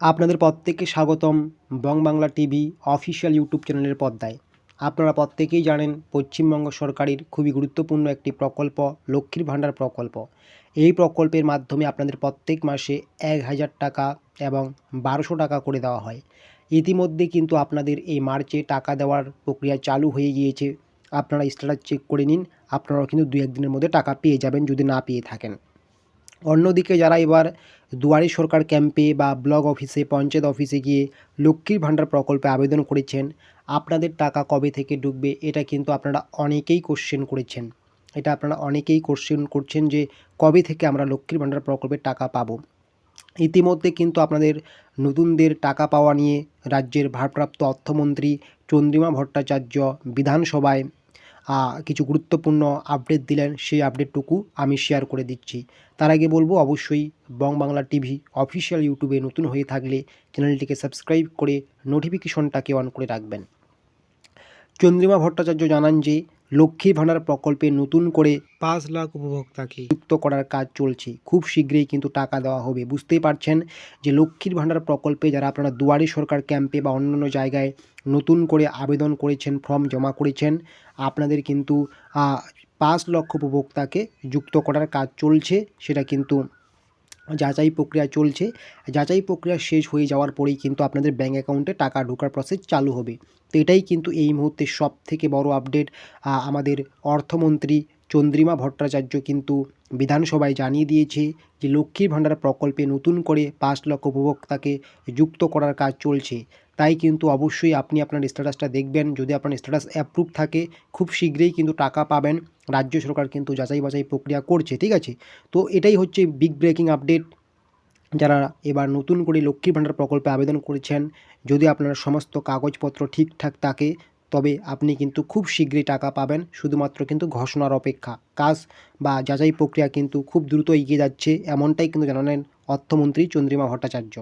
আপনাদের প্রত্যেককে স্বাগতম Bong Bangla TV official YouTube চ্যানেলের পর্দায়। আপনারা প্রত্যেকেই জানেন পশ্চিমবঙ্গ সরকারের খুবই গুরুত্বপূর্ণ একটি প্রকল্প, লক্ষ্মীর ভাণ্ডার প্রকল্প। এই প্রকল্পের মাধ্যমে আপনাদের প্রত্যেক মাসে এক হাজার টাকা এবং বারোশো টাকা করে দেওয়া হয়। ইতিমধ্যে কিন্তু আপনাদের এই মার্চে টাকা দেওয়ার প্রক্রিয়া চালু হয়ে গিয়েছে। আপনারা স্ট্যাটাস চেক করে নিন, আপনারাও কিন্তু দু একদিনের মধ্যে টাকা পেয়ে যাবেন যদি না পেয়ে থাকেন। অন্যদিকে যারা এবার দুয়ারি সরকার ক্যাম্পে বা ব্লক অফিসে, পঞ্চায়েত অফিসে গিয়ে লক্ষ্মীর ভাণ্ডার প্রকল্পে আবেদন করেছেন, আপনাদের টাকা কবে থেকে ঢুকবে এটা কিন্তু আপনারা অনেকেই কোশ্চেন করেছেন। এটা আপনারা অনেকেই কোশ্চেন করছেন যে কবে থেকে আমরা লক্ষ্মীর ভাণ্ডার প্রকল্পের টাকা পাবো। ইতিমধ্যে কিন্তু আপনাদের নতুনদের টাকা পাওয়া নিয়ে রাজ্যের ভারপ্রাপ্ত অর্থমন্ত্রী চন্দ্রিমা ভট্টাচার্য বিধানসভায় কিছু গুরুত্বপূর্ণ আপডেট দিলেন, সেই আপডেটটুকু আমি শেয়ার করে দিচ্ছি। তার আগে বলব, অবশ্যই বং বাংলা টিভি অফিসিয়াল ইউটিউবে নতুন হয়ে থাকলে চ্যানেলটিকে সাবস্ক্রাইব করে নোটিফিকেশনটাকে অন করে রাখবেন। চন্দ্রিমা ভট্টাচার্য জানান যে লক্ষ্মীর ভাণ্ডার প্রকল্পে নতুন করে পাঁচ লাখ উপভোক্তাকে যুক্ত করার কাজ চলছে। খুব শীঘ্রই কিন্তু টাকা দেওয়া হবে। বুঝতেই পারছেন যে লক্ষ্মীর ভাণ্ডার প্রকল্পে যারা আপনারা দুয়ারি সরকার ক্যাম্পে বা অন্যান্য জায়গায় নতুন করে আবেদন করেছেন ফর্ম জমা করেছেন আপনাদের কিন্তু পাঁচ লক্ষ উপভোক্তাকে যুক্ত করার কাজ চলছে। সেটা কিন্তু যাচাই প্রক্রিয়া চলছে। যাচাই প্রক্রিয়া শেষ হয়ে যাওয়ার পরেই কিন্তু আপনাদের ব্যাঙ্ক অ্যাকাউন্টে টাকা ঢোকার প্রসেস চালু হবে। তো এটাই কিন্তু এই মুহূর্তে সব থেকে বড় আপডেট আমাদের অর্থমন্ত্রী চন্দ্রিমা ভট্টাচার্য কিন্তু বিধানসভায় জানিয়ে দিয়েছে যে লক্ষ্মীর ভাণ্ডার প্রকল্পে নতুন করে পাঁচ লক্ষ উপভোক্তাকে যুক্ত করার কাজ চলছে। তাই কিন্তু অবশ্যই আপনি আপনার স্ট্যাটাসটা দেখবেন। যদি আপনার স্ট্যাটাস অ্যাপ্রুভ থাকে, খুব শীঘ্রই কিন্তু টাকা পাবেন। রাজ্য সরকার কিন্তু যাচাই বাছাই প্রক্রিয়া করছে, ঠিক আছে? তো এটাই হচ্ছে বিগ ব্রেকিং আপডেট যারা এবার নতুন করে লক্ষ্মীর ভাণ্ডার প্রকল্পে আবেদন করেছেন, যদি আপনার সমস্ত কাগজপত্র ঠিকঠাক থাকে, তবে আপনি কিন্তু খুব শীঘ্রই টাকা পাবেন। শুধুমাত্র কিন্তু ঘোষণার অপেক্ষা। কাজ বা যাচাই প্রক্রিয়া কিন্তু খুব দ্রুত এগিয়ে যাচ্ছে, এমনটাই কিন্তু জানালেন অর্থমন্ত্রী চন্দ্রিমা ভট্টাচার্য।